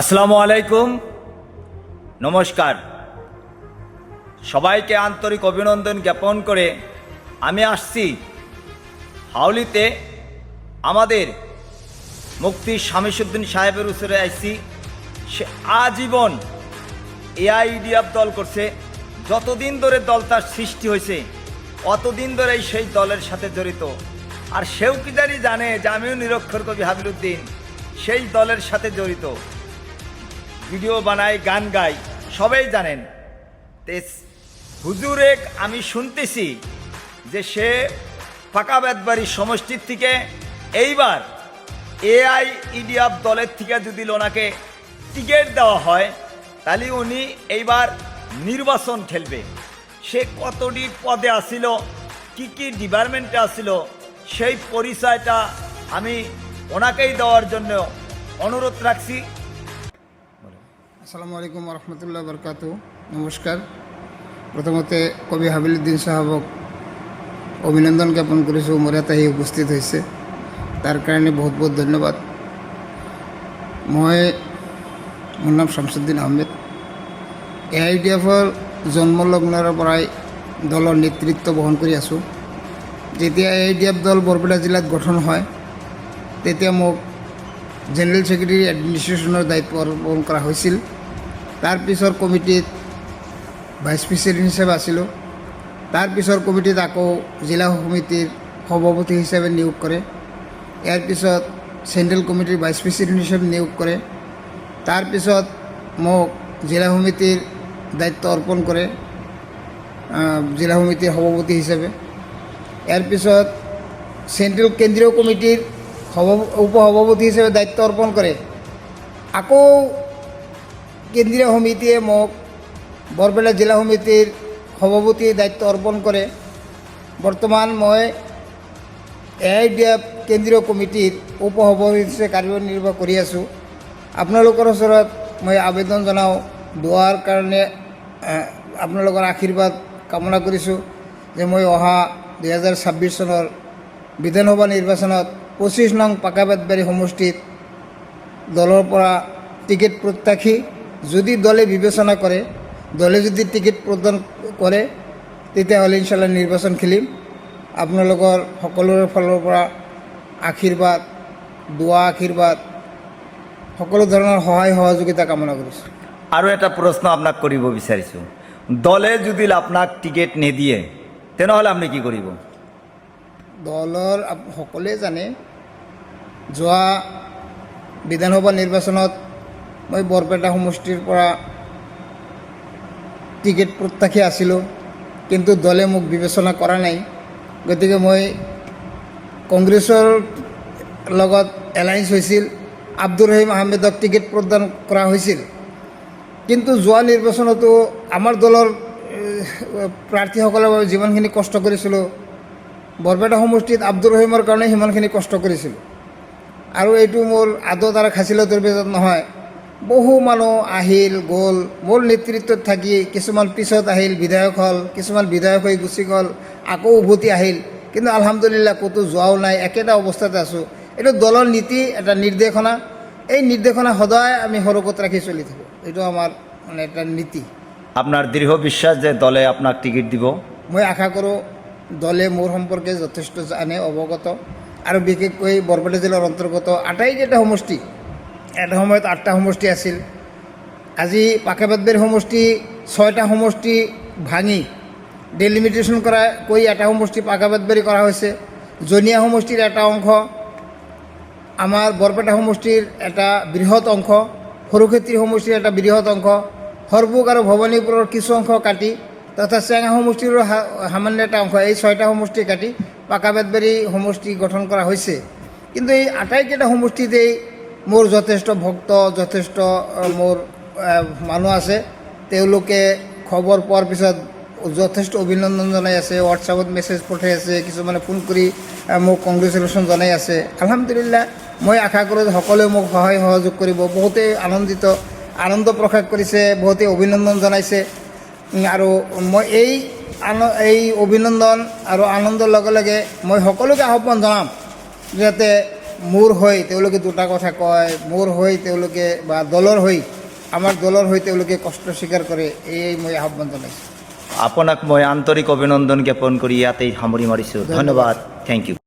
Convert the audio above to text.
আসসালামু আলাইকুম। নমস্কার। সবাইকে আন্তরিক অভিনন্দন জ্ঞাপন করে আমি আসছি হাউলিতে। আমাদের মুক্তি শামিসুদ্দিন সাহেবের উসরে আইসি সে আজীবন এআইডিএফ দল করছে। যতদিন ধরে দল তার সৃষ্টি হয়েছে, অতদিন ধরেই সেই দলের সাথে জড়িত। আর সেও কি জানি জানে যে আমিও নিরক্ষর কবি হাবিলুদ্দিন সেই দলের সাথে জড়িত। ভিডিও বানাই, গান গাই, সবাই জানেন। তে হুজুর এক আমি শুনতেছি যে সে ফাঁকা বেদবাড়ির সমষ্টির থেকে এইবার এআই, ইডিএফ দলের থেকে যদি ওনাকে টিকিট দেওয়া হয়, তাহলে উনি এইবার নির্বাচন খেলবে। সে কতটি পদে আসিল, কি কি ডিপার্টমেন্টে আসিল, সেই পরিচয়টা আমি ওনাকেই দেওয়ার জন্য অনুরোধ রাখছি। আসসালামু আলাইকুম রহমতুল্লাহ বরকাত। নমস্কাৰ প্ৰথমতে কবি হাবিলুদ্দিন চাহাবক অভিনন্দন জ্ঞাপন ইয়াত আহি উপস্থিত হৈছে তাৰ কাৰণে বহুত বহুত ধন্যবাদ। মই মোৰ নাম Shamsuddin Ahmed. A I D এফৰ জন্মলগ্নৰ পৰাই দলৰ নেতৃত্ব বহন কৰি আছোঁ। যেতিয়া এ আই ডি এফ দল বৰপেটা জিলাত গঠন হয়, তেতিয়া মোক জেনেৰেল ছেক্ৰেটাৰী এডমিনিষ্ট্ৰেশ্যনৰ দায়িত্ব অৰ্পণ কৰা হৈছিল তাৰ পিছৰ কমিটিত ভাইচ প্ৰেচিডেণ্ট হিচাপে আছিলোঁ। তাৰ পিছৰ কমিটিত আকৌ জিলা সমিতিৰ সভাপতি হিচাপে নিয়োগ কৰে ইয়াৰ পিছত চেণ্ট্ৰেল কমিটিৰ ভাইচ প্ৰেচিডেণ্ট হিচাপে নিয়োগ কৰে তাৰপিছত মোক জিলা সমিতিৰ দায়িত্ব অৰ্পণ কৰে জিলা সমিতিৰ সভাপতি হিচাপে ইয়াৰ পিছত চেণ্ট্ৰেল কেন্দ্ৰীয় কমিটিৰ উপসভাপতি হিচাপে দায়িত্ব অৰ্পণ কৰে আকৌ কেন্দ্ৰীয় সমিতিয়ে মোক বৰপেটা জিলা সমিতিৰ সভাপতি দায়িত্ব অৰ্পণ কৰে। বৰ্তমান মই এ আই ডি এফ কেন্দ্ৰীয় কমিটিৰ উপসভাপতি হিচাপে কাৰ্যনিৰ্বাহ কৰি আছোঁ। আপোনালোকৰ ওচৰত মই আবেদন জনাওঁ, দোৱাৰ কাৰণে আপোনালোকৰ আশীৰ্বাদ কামনা কৰিছোঁ যে মই অহা দুহেজাৰ ছাব্বিছ চনৰ বিধানসভা নিৰ্বাচনত পঁচিছ নং পাকাবেতবাৰী সমষ্টিত দলৰ পৰা টিকেট প্ৰত্যাশী যদি দলে বিবেচনা কৰে দলে যদি টিকেট প্ৰদান কৰে তেতিয়াহ'লে ইনশাল্লাহ নিৰ্বাচন খেলিম। আপোনালোকৰ সকলোৰে ফালৰ পৰা আশীৰ্বাদ দোৱা আশীৰ্বাদ সকলো ধৰণৰ সহায় সহযোগিতা কামনা কৰিছোঁ। আৰু এটা প্ৰশ্ন আপোনাক কৰিব বিচাৰিছোঁ। দলে যদি আপোনাক টিকেট নিদিয়ে তেনেহ'লে আপুনি কি কৰিব? দলৰ সকলোৱে জানে যোৱা বিধানসভা নিৰ্বাচনত মই বৰপেটা সমষ্টিৰ পৰা টিকেট প্ৰত্যাশী আছিলোঁ, কিন্তু দলে মোক বিবেচনা কৰা নাই। গতিকে মই কংগ্ৰেছৰ লগত এলায়েন্স হৈছিল, আব্দুৰ ৰহিম আহমেদক টিকেট প্ৰদান কৰা হৈছিল। কিন্তু যোৱা নিৰ্বাচনতো আমাৰ দলৰ প্ৰাৰ্থীসকলৰ বাবে যিমানখিনি কষ্ট কৰিছিলোঁ, বৰপেটা সমষ্টিত আব্দুৰ ৰহিমৰ কাৰণে সিমানখিনি কষ্ট কৰিছিলোঁ। আৰু এইটো মোৰ আদত আৰু খাচিলতৰ বেজত নহয়। বহু মানুহ আহিল গ'ল মোৰ নেতৃত্বত থাকি কিছুমান পিছত আহিল বিধায়ক হ'ল কিছুমান বিধায়ক হৈ গুচি গ'ল আকৌ উভতি আহিল। কিন্তু আলহামদুলিল্লাহ ক'তো যোৱাও নাই একেটা অৱস্থাতে আছোঁ। এইটো দলৰ নীতি এটা নিৰ্দেশনা। এই নিৰ্দেশনা সদায় আমি সৰগত ৰাখি চলি থাকোঁ। এইটো আমাৰ মানে এটা নীতি। আপোনাৰ দৃঢ় বিশ্বাস যে দলে আপোনাক টিকেট দিব? মই আশা কৰোঁ দলে মোৰ সম্পৰ্কে যথেষ্ট জানে অৱগত। আৰু বিশেষকৈ বৰপেটা জিলাৰ অন্তৰ্গত আটাইকেইটা সমষ্টি, এটা সময়ত আঠটা সমষ্টি আছিল। আজি পাকেবাদবেৰ সমষ্টি, ছয়টা সমষ্টি ভাঙি ডেলিমিটেশ্যন কৰা কৰি এটা সমষ্টি পাকাবাদবাৰী কৰা হৈছে। জনীয়া সমষ্টিৰ এটা অংশ, আমাৰ বৰপেটা সমষ্টিৰ এটা বৃহৎ অংশ সৰুক্ষেত্ৰী সমষ্টিৰ এটা বৃহৎ অংশ সৰভোগ আৰু ভৱানীপুৰৰ কিছু অংশ কাটি, তথা চেঙা সমষ্টিৰো সামান্য এটা অংশ, এই ছয়টা সমষ্টি কাটি পাকাবেতবাৰী সমষ্টি গঠন কৰা হৈছে। কিন্তু এই আটাইকেইটা সমষ্টিতেই মোৰ যথেষ্ট ভক্ত, যথেষ্ট মোৰ মানুহ আছে। তেওঁলোকে খবৰ পোৱাৰ পিছত যথেষ্ট অভিনন্দন জনাই আছে হোৱাটছআপত মেছেজ পঠাই আছে, কিছুমানে ফোন কৰি মোক কংগ্ৰেচুলেশ্যন জনাই আছে। আলহামদুলিল্লাহ, মই আশা কৰোঁ সকলোৱে মোক সহায় সহযোগ কৰিব। বহুতেই আনন্দিত, আনন্দ প্ৰকাশ কৰিছে, বহুতেই অভিনন্দন জনাইছে। আৰু মই এই এই অভিনন্দন আৰু আনন্দৰ লগে লগে মই সকলোকে আহ্বান জনাম যাতে মোৰ হৈ তেওঁলোকে দুটা কথা কয় মোৰ হৈ তেওঁলোকে বা দলৰ হৈ আমাৰ দলৰ হৈ তেওঁলোকে কষ্ট স্বীকাৰ কৰে এই মই আহ্বান জনাইছোঁ। আপোনাক মই আন্তৰিক অভিনন্দন জ্ঞাপন কৰি ইয়াতেই সামৰি মাৰিছোঁ। ধন্যবাদ। Thank you